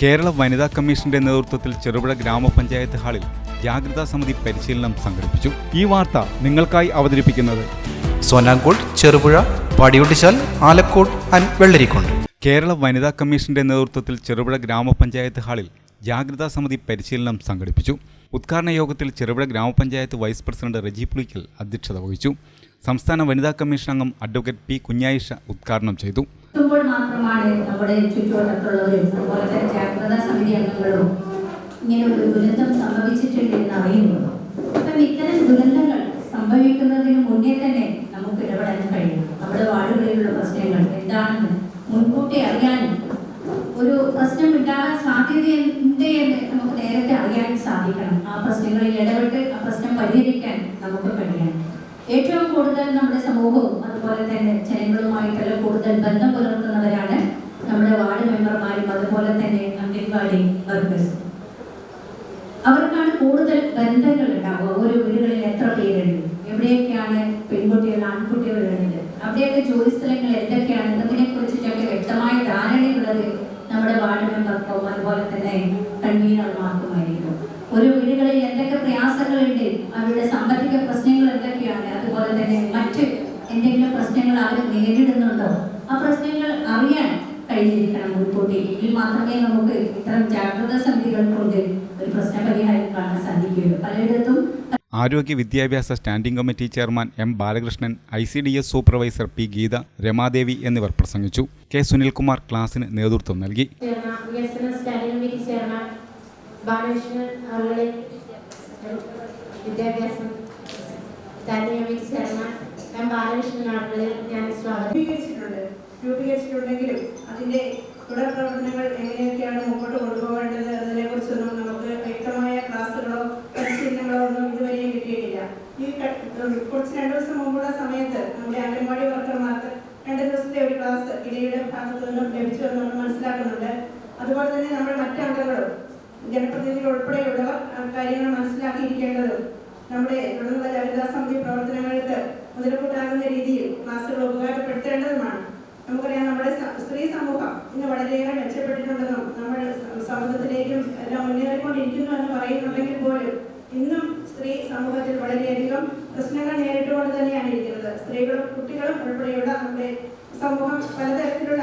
കേരള വനിതാ കമ്മീഷന്റെ നേതൃത്വത്തിൽ ചെറുപുഴ ഗ്രാമപഞ്ചായത്ത് ഹാളിൽ ജാഗ്രതാ സമിതി പരിശീലനം സംഘടിപ്പിച്ചു. ഈ വാർത്ത നിങ്ങൾക്കായി അവതരിപ്പിക്കുന്നത് സോനാങ്കോട് ചെറുപുഴ പടിയൊട്ടിച്ചാൽ ആലക്കോട് ആൻഡ് വെള്ളരിക്കുണ്ട്. കേരള വനിതാ കമ്മീഷന്റെ നേതൃത്വത്തിൽ ചെറുപുഴ ഗ്രാമപഞ്ചായത്ത് ഹാളിൽ ജാഗ്രതാ സമിതി പരിശീലനം സംഘടിപ്പിച്ചു. ഉദ്ഘാടന യോഗത്തിൽ ചെറുപുഴ ഗ്രാമപഞ്ചായത്ത് വൈസ് പ്രസിഡന്റ് റജി പുളിക്കൽ അധ്യക്ഷത വഹിച്ചു. സംസ്ഥാന വനിതാ കമ്മീഷൻ അംഗം അഡ്വക്കേറ്റ് പി കുഞ്ഞായിഷ ഉദ്ഘാടനം ചെയ്തു. മാത്രമാണ് നമ്മുടെ ചുറ്റുവട്ടത്തുള്ളവരും അതുപോലെ തന്നെ ജാഗ്രതാ സമിതി അംഗങ്ങളും. ഇങ്ങനെ ഒരു ദുരന്തം സംഭവിച്ചിട്ടുണ്ട് എന്ന് അറിയുന്നു അപ്പം ഇത്തരം ദുരന്തങ്ങൾ സംഭവിക്കുന്നതിന് മുന്നേ തന്നെ നമുക്ക് ഇടപെടാൻ കഴിയും. നമ്മുടെ വാർഡുകളിലുള്ള പ്രശ്നങ്ങൾ എന്താണെന്ന് മുൻകൂട്ടി അറിയാനും ഒരു പ്രശ്നം ഉണ്ടാകാൻ സാധ്യതയുണ്ട് എന്ന് നമുക്ക് നേരത്തെ അറിയാൻ സാധിക്കണം. ആ പ്രശ്നങ്ങളിൽ ഇടപെട്ട് ആ പ്രശ്നം പരിഹരിക്കാൻ നമുക്ക് കഴിയണം. ഏറ്റവും കൂടുതൽ നമ്മുടെ സമൂഹവും അതുപോലെ തന്നെ ജനങ്ങളുമായിട്ടുള്ള കൂടുതൽ ബന്ധം നമ്മുടെ വാർഡ് മെമ്പർമാരും അതുപോലെ തന്നെ പർപ്പസ് അവർക്കാണ് കൂടുതൽ ബന്ധങ്ങൾ ഉണ്ടാവുക. ഓരോ വീടുകളിൽ എത്ര പേരുണ്ട്? എവിടെയൊക്കെയാണ് പെൺകുട്ടികൾ ആൺകുട്ടികൾ ഉള്ളത്? അവിടെയൊക്കെ ജോലി സ്ഥലങ്ങൾ എന്തൊക്കെയാണ്? എന്നതിനെ കുറിച്ചിട്ടൊക്കെ വ്യക്തമായ ധാരണയുള്ളത് നമ്മുടെ വാർഡ് മെമ്പർക്കും അതുപോലെ തന്നെ കൺവീനർമാർക്കുമായിരിക്കും. ഒരു വീടുകളിൽ എന്തൊക്കെ പ്രയാസങ്ങളുണ്ട്? അവരുടെ സാമ്പത്തിക പ്രശ്നങ്ങൾ എന്തൊക്കെയാണ്? അതുപോലെ തന്നെ മറ്റ് എന്തെങ്കിലും പ്രശ്നങ്ങൾ അവർ നേരിടുന്നുണ്ടോ? ആ പ്രശ്നങ്ങൾ അറിയാൻ കഴിഞ്ഞിരിക്കണം മുൻകൂട്ടി എങ്കിൽ മാത്രമേ നമുക്ക് ഇത്തരം ജാഗ്രതാ ഒരു പ്രശ്ന പരിഹാരം കാണാൻ സാധിക്കുകയുള്ളൂ. പലയിടത്തും ആരോഗ്യ വിദ്യാഭ്യാസ standing committee chairman M Balakrishnan I C D S supervisor P Geetha Ramadevi എന്നിവർ പ്രസംഗിച്ചു. കെ സുനിൽകുമാർ ക്ലാസിന് നേതൃത്വം നൽകി. ചെയർമാൻ വികസന സ്റ്റാൻഡിംഗ് കമ്മിറ്റി ചെയർമാൻ ബാലകൃഷ്ണൻ അവരുടെ വിദ്യാഭ്യാസം standing committee chairman M Balakrishnan അവരുടെ ഞാൻ രൂപീകരിച്ചിട്ടുണ്ടെങ്കിലും അതിന്റെ തുടർ എങ്ങനെയൊക്കെയാണ് മുമ്പോട്ട് കൊണ്ടുപോകേണ്ടത് എന്നതിനെക്കുറിച്ചൊന്നും നമുക്ക് വ്യക്തമായ ക്ലാസ്സുകളോ പരിശീലനങ്ങളോ ഒന്നും ഇതുവരെയും കിട്ടിയിട്ടില്ല. ഈ കുറച്ച് രണ്ട് ദിവസം മുമ്പുള്ള സമയത്ത് നമ്മുടെ അംഗൻവാടി വർക്കർമാർക്ക് രണ്ട് ദിവസത്തെ ഒരു ക്ലാസ് ഇടയുടെ ഭാഗത്തു നിന്നും ലഭിച്ചു എന്ന് നമ്മൾ മനസ്സിലാക്കുന്നുണ്ട്. അതുപോലെ തന്നെ നമ്മുടെ മറ്റ് അംഗങ്ങളും ജനപ്രതിനിധികൾ ഉൾപ്പെടെയുള്ളവർ കാര്യങ്ങൾ മനസ്സിലാക്കിയിരിക്കേണ്ടതും നമ്മുടെ തുടർന്നുള്ള ലളിതാ സമിതി പ്രവർത്തനങ്ങൾക്ക് മുതൽക്കൂട്ടാകുന്ന രീതിയിൽ ക്ലാസ്സുകൾ ഉപകാരപ്പെടുത്തേണ്ടതുമാണ്. നമുക്കറിയാം നമ്മുടെ സ്ത്രീ സമൂഹം ഇന്ന് വളരെയേറെ മെച്ചപ്പെട്ടിട്ടുണ്ടെന്നും നമ്മൾ സമൂഹത്തിലേക്കും എല്ലാം മുന്നേറിക്കൊണ്ടിരിക്കുന്നു എന്ന് പറയുന്നുണ്ടെങ്കിൽ പോലും ഇന്നും സ്ത്രീ സമൂഹത്തിൽ വളരെയധികം പ്രശ്നങ്ങൾ നേരിട്ടുകൊണ്ട് തന്നെയാണ് ഇരിക്കുന്നത്. സ്ത്രീകളും കുട്ടികളും ഉൾപ്പെടെയുള്ള നമ്മുടെ സമൂഹം പലതരത്തിലുള്ള